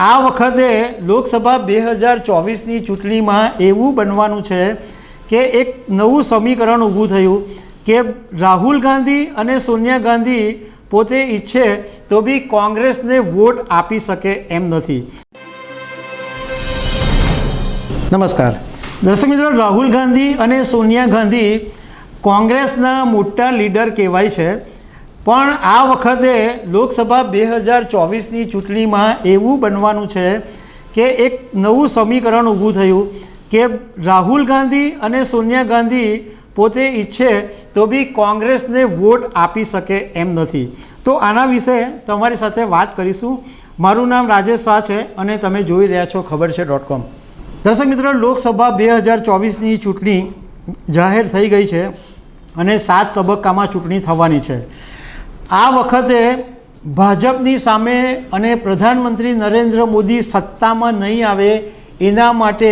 આ વખતે લોકસભા બે હજાર ચોવીસની ચૂંટણીમાં એવું બનવાનું છે કે એક નવું સમીકરણ ઊભું થયું કે રાહુલ ગાંધી અને સોનિયા ગાંધી પોતે ઈચ્છે તો બી કોંગ્રેસને વોટ આપી શકે એમ નથી. નમસ્કાર. દર્શક મિત્રો, રાહુલ ગાંધી અને સોનિયા ગાંધી કોંગ્રેસના મોટા લીડર કહેવાય છે. પણ આ વખતે લોકસભા બે હજાર ચોવીસની ચૂંટણીમાં એવું બનવાનું છે કે એક નવું સમીકરણ ઊભું થયું કે રાહુલ ગાંધી અને સોનિયા ગાંધી પોતે ઈચ્છે તો બી કોંગ્રેસને વોટ આપી શકે એમ નથી. તો આના વિશે તમારી સાથે વાત કરીશું. મારું નામ રાજેશ શાહ છે અને તમે જોઈ રહ્યા છો ખબર છે ડોટ કોમ. દર્શક મિત્રો, લોકસભા બે હજાર ચોવીસની ચૂંટણી જાહેર થઈ ગઈ છે અને સાત તબક્કામાં ચૂંટણી થવાની છે. આ વખતે ભાજપની સામે અને પ્રધાનમંત્રી નરેન્દ્ર મોદી સત્તામાં નહીં આવે એના માટે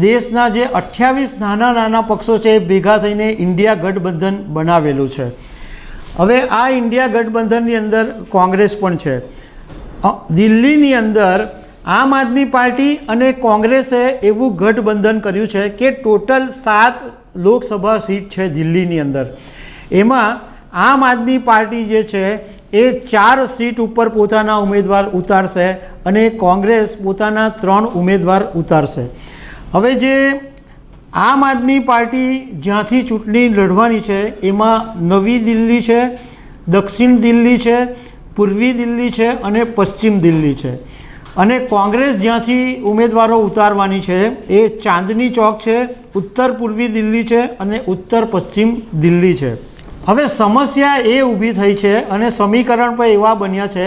દેશના જે અઠ્યાવીસ નાના નાના પક્ષો છે એ ભેગા થઈને ઇન્ડિયા ગઠબંધન બનાવેલું છે. હવે આ ઇન્ડિયા ગઠબંધનની અંદર કોંગ્રેસ પણ છે. દિલ્હીની અંદર આમ આદમી પાર્ટી અને કોંગ્રેસે એવું ગઠબંધન કર્યું છે કે ટોટલ સાત લોકસભા સીટ છે દિલ્હીની અંદર. એમાં આમ આદમી પાર્ટી જે છે, એ ચાર સીટ ઉપર પોતાના ઉમેદવાર ઉતારશે અને કોંગ્રેસ પોતાના ત્રણ ઉમેદવાર ઉતારશે. હવે જે આમ આદમી પાર્ટી જ્યાંથી ચૂંટણી લડવાની છે, એમાં નવી દિલ્હી છે, દક્ષિણ દિલ્હી છે, પૂર્વી દિલ્હી છે અને પશ્ચિમ દિલ્હી છે. અને કોંગ્રેસ જ્યાંથી ઉમેદવારો ઉતારવાની છે, એ ચાંદની ચોક છે, ઉત્તર પૂર્વી દિલ્હી છે અને ઉત્તર પશ્ચિમ દિલ્હી છે. હવે સમસ્યા એ ઊભી થઈ છે અને સમીકરણ પણ એવા બન્યા છે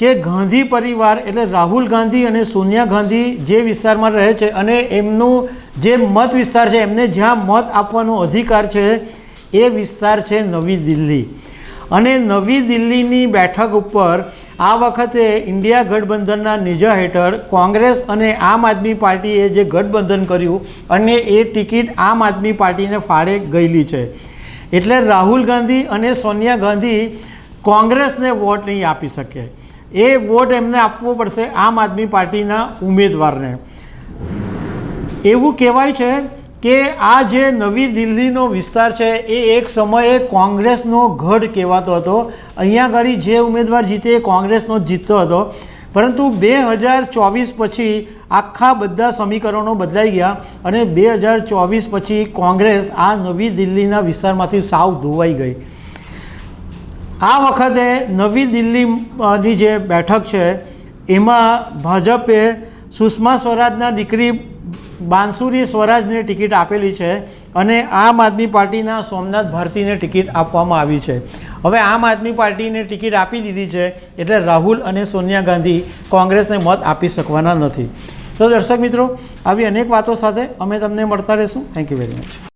કે ગાંધી પરિવાર એટલે રાહુલ ગાંધી અને સોનિયા ગાંધી જે વિસ્તારમાં રહે છે અને એમનું જે મત વિસ્તાર છે, એમને જ્યાં મત આપવાનો અધિકાર છે, એ વિસ્તાર છે નવી દિલ્હી. અને નવી દિલ્હીની બેઠક ઉપર આ વખતે ઇન્ડિયા ગઠબંધનના નેજા હેઠળ કોંગ્રેસ અને આમ આદમી પાર્ટીએ જે ગઠબંધન કર્યું અને એ ટિકિટ આમ આદમી પાર્ટીને ફાળે ગયેલી છે. એટલે રાહુલ ગાંધી અને સોનિયા ગાંધી કોંગ્રેસને વોટ નહીં આપી શકે. એ વોટ એમને આપવો પડશે આમ આદમી પાર્ટીના ઉમેદવારને. એવું કહેવાય છે કે આ જે નવી દિલ્હીનો વિસ્તાર છે, એ એક સમયે કોંગ્રેસનો ગઢ કહેવાતો હતો. અહીંયા આગળ જે ઉમેદવાર જીતે એ કોંગ્રેસનો જીતતો હતો. પરંતુ બે હજાર ચોવીસ પછી આખા બધા સમીકરણો બદલાઈ ગયા અને બે હજાર ચોવીસ પછી કોંગ્રેસ આ નવી દિલ્હીના વિસ્તારમાંથી સાવ ધોવાઈ ગઈ. આ વખતે નવી દિલ્હીની જે બેઠક છે, એમાં ભાજપે સુષ્મા સ્વરાજના દીકરી બાંસુરી સ્વરાજને ટિકિટ આપેલી છે અને આમ આદમી પાર્ટીના સોમનાથ ભારતીને ટિકિટ આપવામાં આવી છે. હવે આમ આદમી પાર્ટીને ટિકિટ આપી દીધી છે એટલે રાહુલ અને સોનિયા ગાંધી કોંગ્રેસને મત આપી શકવાના નથી. તો દર્શક મિત્રો, આવી અનેક વાતો સાથે અમે તમને મળતા રહીશું. Thank you very much